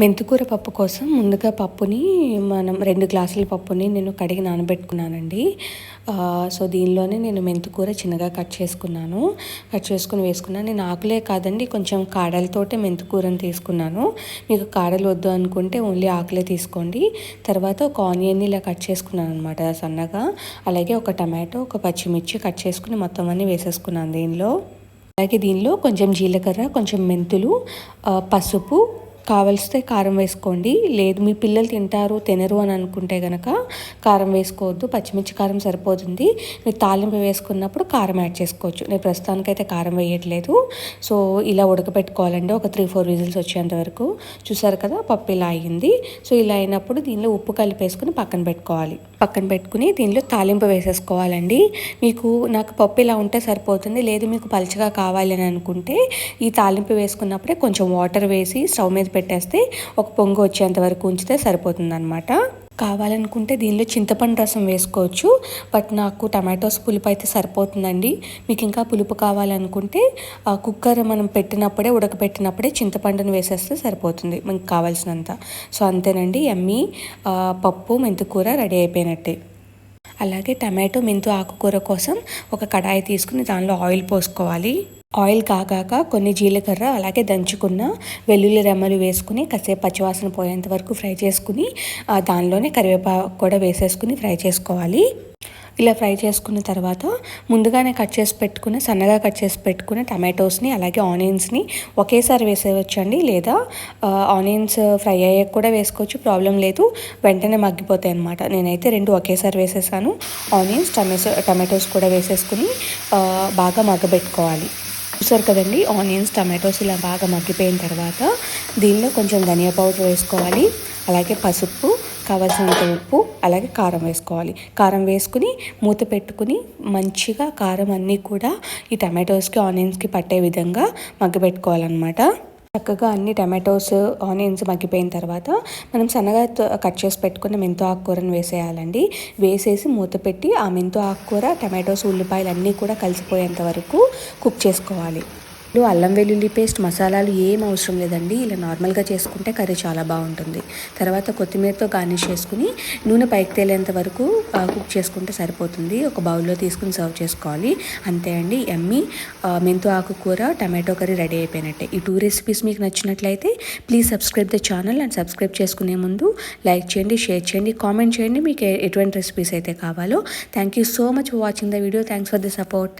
మెంతికూర పప్పు కోసం ముందుగా పప్పుని మనం రెండు గ్లాసుల పప్పుని నేను కడిగి నానబెట్టుకున్నానండి. సో దీనిలోనే నేను మెంతికూర చిన్నగా కట్ చేసుకున్నాను. కట్ చేసుకుని వేసుకున్నాను నేను ఆకులే కాదండి కొంచెం కాడలతోటే మెంతికూరని తీసుకున్నాను. మీకు కాడలు వద్దు అనుకుంటే ఓన్లీ ఆకులే తీసుకోండి. తర్వాత ఒక ఆనియన్ని ఇలా కట్ చేసుకున్నాను అనమాట సన్నగా. అలాగే ఒక టమాటో ఒక పచ్చిమిర్చి కట్ చేసుకుని మొత్తం అన్నీ వేసేసుకున్నాను దీనిలో. అలాగే దీనిలో కొంచెం జీలకర్ర కొంచెం మెంతులు పసుపు కావలిస్తే కారం వేసుకోండి. లేదు మీ పిల్లలు తింటారు తినరు అని అనుకుంటే కనుక కారం వేసుకోవద్దు. పచ్చిమిర్చి కారం సరిపోతుంది. మీరు తాలింపు వేసుకున్నప్పుడు కారం యాడ్ చేసుకోవచ్చు. నేను ప్రస్తుతానికైతే కారం వేయట్లేదు. సో ఇలా ఉడకపెట్టుకోవాలండి. ఒక త్రీ ఫోర్ విజిల్స్ వచ్చేంత వరకు. చూసారు కదా పప్పు ఇలా అయ్యింది. సో ఇలా అయినప్పుడు దీనిలో ఉప్పు కలిపేసుకుని పక్కన పెట్టుకోవాలి. పక్కన పెట్టుకుని దీనిలో తాలింపు వేసేసుకోవాలండి. మీకు నాకు పప్పు ఇలా ఉంటే సరిపోతుంది. లేదు మీకు పలుచగా కావాలి అని అనుకుంటే ఈ తాలింపు వేసుకున్నప్పుడే కొంచెం వాటర్ వేసి స్టవ్ మీద పెట్టేస్తే ఒక పొంగు వచ్చేంత వరకు ఉంచితే సరిపోతుందన్నమాట. కావాలనుకుంటే దీనిలో చింతపండు రసం వేసుకోవచ్చు. బట్ నాకు టమాటోస్ పులుపు అయితే సరిపోతుందండి. మీకు ఇంకా పులుపు కావాలనుకుంటే ఆ కుక్కర్ మనం పెట్టినప్పుడే ఉడకబెట్టినప్పుడే చింతపండును వేసేస్తే సరిపోతుంది. మనకు కావాల్సినంత. సో అంతేనండి. ఎమ్మి పప్పు మెంతికూర రెడీ అయిపోయినట్టే. అలాగే టమాటో మెంతు ఆకుకూర కోసం ఒక కడాయి తీసుకుని దానిలో ఆయిల్ పోసుకోవాలి. ఆయిల్ కాగాక కొన్ని జీలకర్ర అలాగే దంచుకున్న వెల్లుల్లి రెమ్మలు వేసుకుని కాసేపు పచ్చివాసన పోయేంత వరకు ఫ్రై చేసుకుని దానిలోనే కరివేపాకు కూడా వేసేసుకుని ఫ్రై చేసుకోవాలి. ఇలా ఫ్రై చేసుకున్న తర్వాత ముందుగానే కట్ చేసి పెట్టుకున్న సన్నగా కట్ చేసి పెట్టుకున్న టమాటోస్ని అలాగే ఆనియన్స్ని ఒకేసారి వేసేయచ్చండి లేదా ఆనియన్స్ ఫ్రై అయ్యాక కూడా వేసుకోవచ్చు. ప్రాబ్లం లేదు. వెంటనే మగ్గిపోతాయి అనమాట నేనైతే రెండు ఒకేసారి వేసేసాను. ఆనియన్స్ టమాటో టమాటోస్ కూడా వేసేసుకుని బాగా మగ్గబెట్టుకోవాలి. చూసారు కదండి? ఆనియన్స్ టమాటోస్ ఇలా బాగా మగ్గిపోయిన తర్వాత దీనిలో కొంచెం ధనియా పౌడర్ వేసుకోవాలి. అలాగే పసుపు కావాల్సినంత ఉప్పు అలాగే కారం వేసుకోవాలి. కారం వేసుకుని మూత పెట్టుకుని మంచిగా కారం అన్నీ కూడా ఈ టమాటోస్కి ఆనియన్స్కి పట్టే విధంగా మగ్గబెట్టుకోవాలన్నమాట చక్కగా అన్ని టమాటోస్ ఆనియన్స్ మగ్గిపోయిన తర్వాత మనం సన్నగా కట్ చేసి పెట్టుకున్న మెంతో ఆకుకూరను వేసేయాలండి. వేసేసి మూత పెట్టి ఆ మెంతో ఆకుకూర టమాటోస్ ఉల్లిపాయలు అన్నీ కూడా కలిసిపోయేంత వరకు కుక్ చేసుకోవాలి. అల్లం వెల్లుల్లి పేస్ట్ మసాలాలు ఏం అవసరం లేదండి. ఇలా నార్మల్గా చేసుకుంటే కర్రీ చాలా బాగుంటుంది. తర్వాత కొత్తిమీరతో గార్నిష్ చేసుకుని నూనె పైకి తేలేంత వరకు కుక్ చేసుకుంటే సరిపోతుంది. ఒక బౌల్లో తీసుకుని సర్వ్ చేసుకోవాలి. అంతే అండి. ఎమ్మి మెంతు ఆకుకూర టమాటో కర్రీ రెడీ అయిపోయినట్టే. ఈ టూ రెసిపీస్ మీకు నచ్చినట్లయితే please subscribe the channel and subscribe చేసుకునే ముందు లైక్ చేయండి షేర్ చేయండి కామెంట్ చేయండి మీకు ఎటువంటి రెసిపీస్ అయితే కావాలో. Thank you so much for watching the video. Thanks for the support.